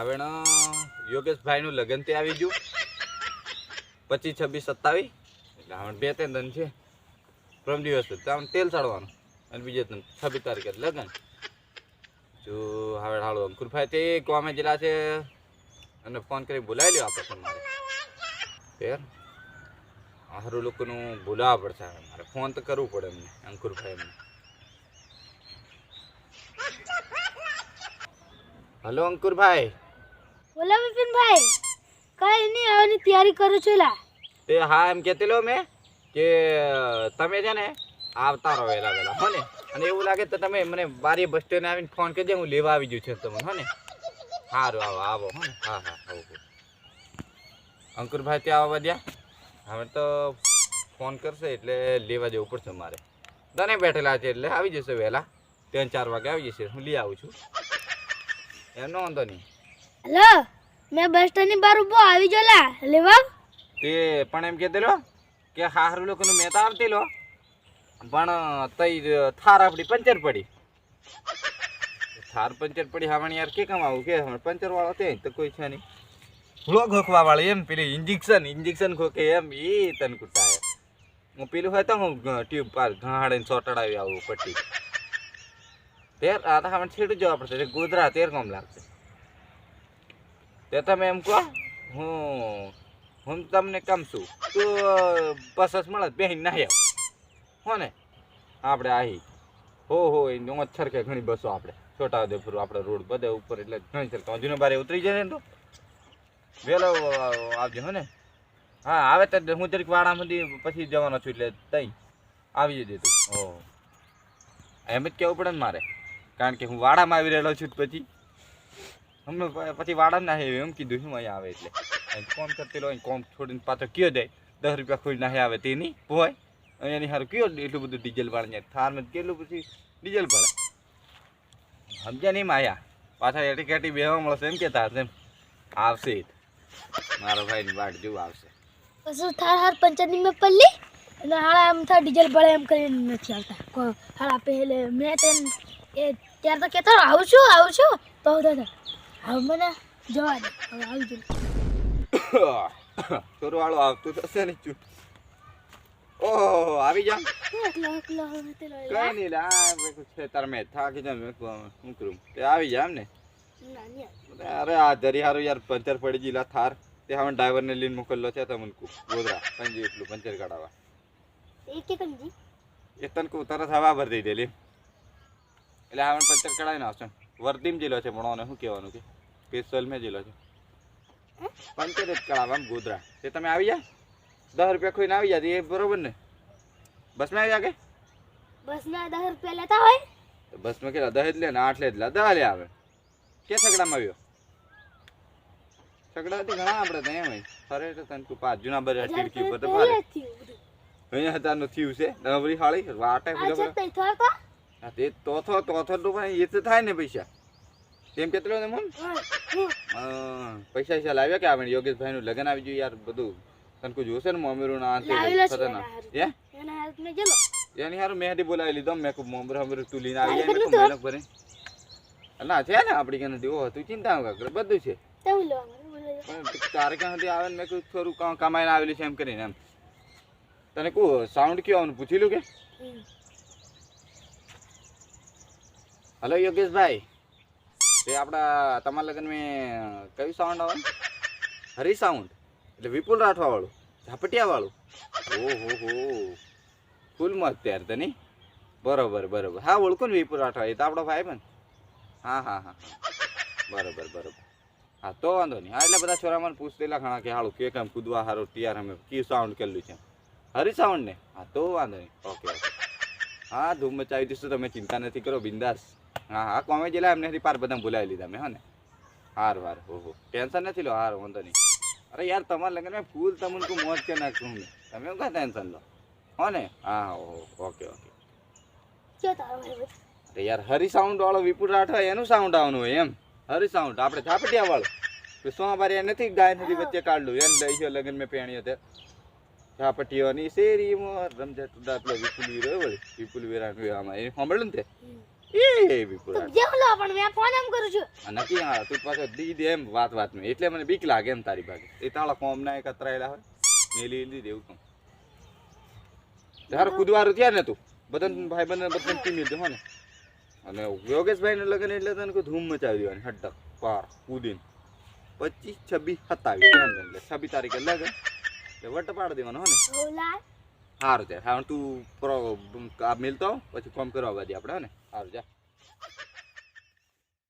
હવે યોગેશભાઈનું લગ્ન તે આવી ગયું. પચીસ, છવ્વીસ, સત્તાવીસ. એટલે હવે બે, ત્રણ દન છે. પ્રમ દિવસ તો તેલ ચડવાનું અને બીજે દિન છવ્વીસ તારીખે લગ્ન. જો, હવે હાલો, અંકુરભાઈ તે કોમે જિલ્લા છે. અને ફોન કરી બોલાવી લ્યો આપણે તમારે. ફેર? હારું લોકોનું બોલાવવા પડશે. મારે ફોન તો કરવું પડે એમને અંકુરભાઈ એમને હલો, અંકુરભાઈ. બોલો વિપિનભાઈ, કઈ નહીં, આવવાની તૈયારી કરું છું, લા. તે હા, એમ કહેતેલો મેં કે તમે છે ને આવતા રહો વહેલા વેલા હો ને? અને એવું લાગે તો તમે મને બારી બસ સ્ટેન્ડ આવીને ફોન કરજે, હું લેવા આવી જઉં છું તમને, હો ને? સારું આવો આવો, હો ને? હા હા, આવો અંકુરભાઈ ત્યાં આવવા દ્યા? હવે તો ફોન કરશે એટલે લેવા જવું પડશે મારે. તને બેઠેલા છે એટલે આવી જશે વહેલા. ત્રણ ચાર વાગે આવી જશે, હું લઈ આવું છું. એમનો વાંધો નહીં. હલો, મેં બસ સ્ટેન્ડની બહાર ઊભો, આવી જોલા લેવા તે પણ એમ કહેતેલો કે હારું લોકોનું મેં તો આવતેલો પણ તઈ થાર આપડી પંચર પડી. થાર પંચર પડી હાવણ યાર કે કામ આવું કે? પંચર વાળો તે, તો કોઈ છે નહીં. હુળો ખોખવા વાળો એમ, પેલી ઇન્જેક્શન ઇન્જેક્શન ખોકે એમ એ તન કુટાય હું પેલું હોય તો હું ટ્યુબ પાર ઘાડીને ચોટાડાવી આવું પટ્ટી. તેર, આ તો હમણાં છેડું જવા પડશે તે ગોધરા તેર કામ લાગશે. તે તમે એમ કહો, હું હું તમને કમ છું. તું બસ મળે બેહીને ના આવ. હો ને? આપણે આહી. હો હો એ મચ્છર કે ઘણી બસો આપણે. છોટા ઉદેપુર આપણે રોડ બધે ઉપર એટલે ઘણી સરકાર હજુ બારે ઉતરી જાય ને તો? વહેલો આવજો, હો ને? હા, આવે તો હું જરીક વાડામાંથી પછી જવાનો છું એટલે તઈ આવી જજે તું. હો. એમ જ કહેવું પડે ને મારે. કારણ કે હું વાડામાં આવી રહેલો છું પછી. હમને પ- પછી વાડા ના એમ કીધું, શું અહીંયા આવે એટલે? કોમ કરતી લો કોમ છોડીને પાછો કયો જાય? દસ રૂપિયા ખોઈ નાહી આવે તે નહીં. પોવાય અહીંયાની હારું કયો એટલું બધું ડીઝલ ભાડે ત્યાં થારમાં કેટલું પછી ડીઝલ ભાડે સમજ્યા નહીં માયા? પાછા એટી કેટી બેવા મળશે એમ કેતા હશે આવશે મારો મારો ભાઈની વાટ જેવું આવશે. પછી થાર હાર પંચરની મેં પલ્લી? અને હાળા એમ થાય, ડીઝલ ભળે એમ કરીને નથી આવતા. હાળા પહેલે મેં તેને એ ત્યારે તો કહેતો આવું છું આવું છું. તો હવે મને જવા દે હવે આવી જવું છોરવાળો આવતું થશે ને ચૂટ. ઓહો આવી જા. કઈ નહીં લા છે તાર મેં થાકી જા મેં શું કરું? તે આવી જા એમ ને? અરે આ ધરી હારું યાર પંચર પડી ગયેલા થાર. તે હવે ડ્રાઈવરને લઈને મોકલ્યો છે તમને કુ ગોધરા પંજી એટલું પંચર કાઢાવા. એ કે કંજી એ તને કહું તરત હવા ભરી દઈ દેલી એટલે હવે પંચર કઢાવીને આવશે. વર્ધીમ જિલ્લો છે ભણવાનું શું કહેવાનું કે? પેસ્ટલ જિલ્લો છે. પંચર કળાવામ ગોધરા. તે તમે આવી જા. દસ રૂપિયા ખોઈને આવી જાય એ બરોબર ને? બસમાં આવી જા કે? બસમાં દસ રૂપિયા લેતા હોય? બસમાં કેટલા? દસ જ લે ને આઠ લે જ લે આવે. કે સગડામાં આવ્યો? સગડા તો ઘણા આપણે ત્યાં હોય. ફરે તો તને તું પાંચ જૂના બધા ટીડકી ઉપર તો ફરે અહીંયા હજારનું થયું છે. નવરી હાળી. વાટે પેલો હા તે તો થો તો પણ એ તો થાય ને પૈસા. તેમ કેટલો ને મન? પૈસા પૈસા લાવ્યા કે આપણે યોગેશભાઈ નું લગ્ન આવી ગયું યાર બધું. તને કોઈ જોશે ને મમ્મીરું ના ખતરનાક. હે? મેં એની હારું મહેંદી બોલાવી લીધો મેં કહું મોમર હમરીર તું લઈને આવી જાય મેં મહેનત ભરી ના. છે ને આપણી કને દેવો તું ચિંતા ન કર બધું છે. તારે ક્યાં સુધી આવે ને મેં કહ્યું થોડું કામ કમાઈને આવેલું છે એમ કરીને એમ. તને કહું સાઉન્ડ કયો પૂછી લઉં કે? હલો યોગેશભાઈ. તે આપણા તમારા લગ્ન મેં કયું સાઉન્ડ આવે? હરી સાઉન્ડ એટલે વિપુલ રાઠવાવાળું? ઝાપટિયાવાળું? ઓહો હો ફૂલમાં અત્યારે તો નહીં? બરોબર બરોબર. હા, ઓળખું ને વિપુલ રાઠવા. એ તો આપણો ભાઈ પણ. હા હા હા બરોબર બરોબર. હા, તો વાંધો નહીં. હા, એટલે બધા છોરા મને પૂછતેલા ઘણા કે હાળું કે કેમ, કૂદવા સારું તિયાર અમે, કયું સાઉન્ડ કરેલું છે? હરી સાઉન્ડ ને? હા, તો વાંધો નહીં. ઓકે ઓકે હા, ધૂમ મચાવી દઈશું, તમે ચિંતા નથી કરો, બિંદાસ. હા હા કોમે જેલા એમને પાર બધા બોલાવી લીધા મેં હો ને? હાર વાર હો હો. ટેન્શન નથી લો હાર વાંધો નહીં. અરે યાર તમારા લગ્ન મેં ફૂલ તમને કો મોજ કે નાખું હું તમે કાંઈ ટેન્શન લો. હો ને? હા હો ઓકે ઓકે. અરે યાર હરી સાઉન્ડ વાળો વિપુલ રાઠવા એનું સાઉન્ડ આવવાનું હોય એમ. હરી સાઉન્ડ આપણે થાપટિયા વાળો. સોમાબારી એ નથી ગાય નથી વચ્ચે કાઢલું. એને લઈ ગયો લગ્ન મેં પેણ્યો તે. ઝાપટીઓની શેરીમાં રમઝટ પેલો વિપુલ વીરો વળી વિપુલ વીરા આમાં એ સાંભળ્યું ને તે? એ તો વિપુરા પણ મેં ફોન એમ કરું છું. નથી આ તું પાછો દી દે એમ વાત વાતમાં. એટલે મને બીક લાગે એમ તારી ભાગે. એ તાળા કોમ ના કતરાયેલા હોય. મેલી લીધી એવું કામ તારું કુદવારું થયા ને તું? બદન ભાઈ બંને બદન ટીમ લીધું ને? અને યોગેશભાઈ ને લગન એટલે તને કોઈ ધૂમ મચાવી દેવાની. હટક પાર કુદીને. પચીસ છવ્વીસ સત્તાવીસ એટલે છવ્વીસ તારીખે લગન. એટલે વટ પાડી દેવાનો હો ને? સારું છે હા તું પ્રો આ મિલતો, પછી ફોન કરવા બાદી આપણે હો ને? સારું જા.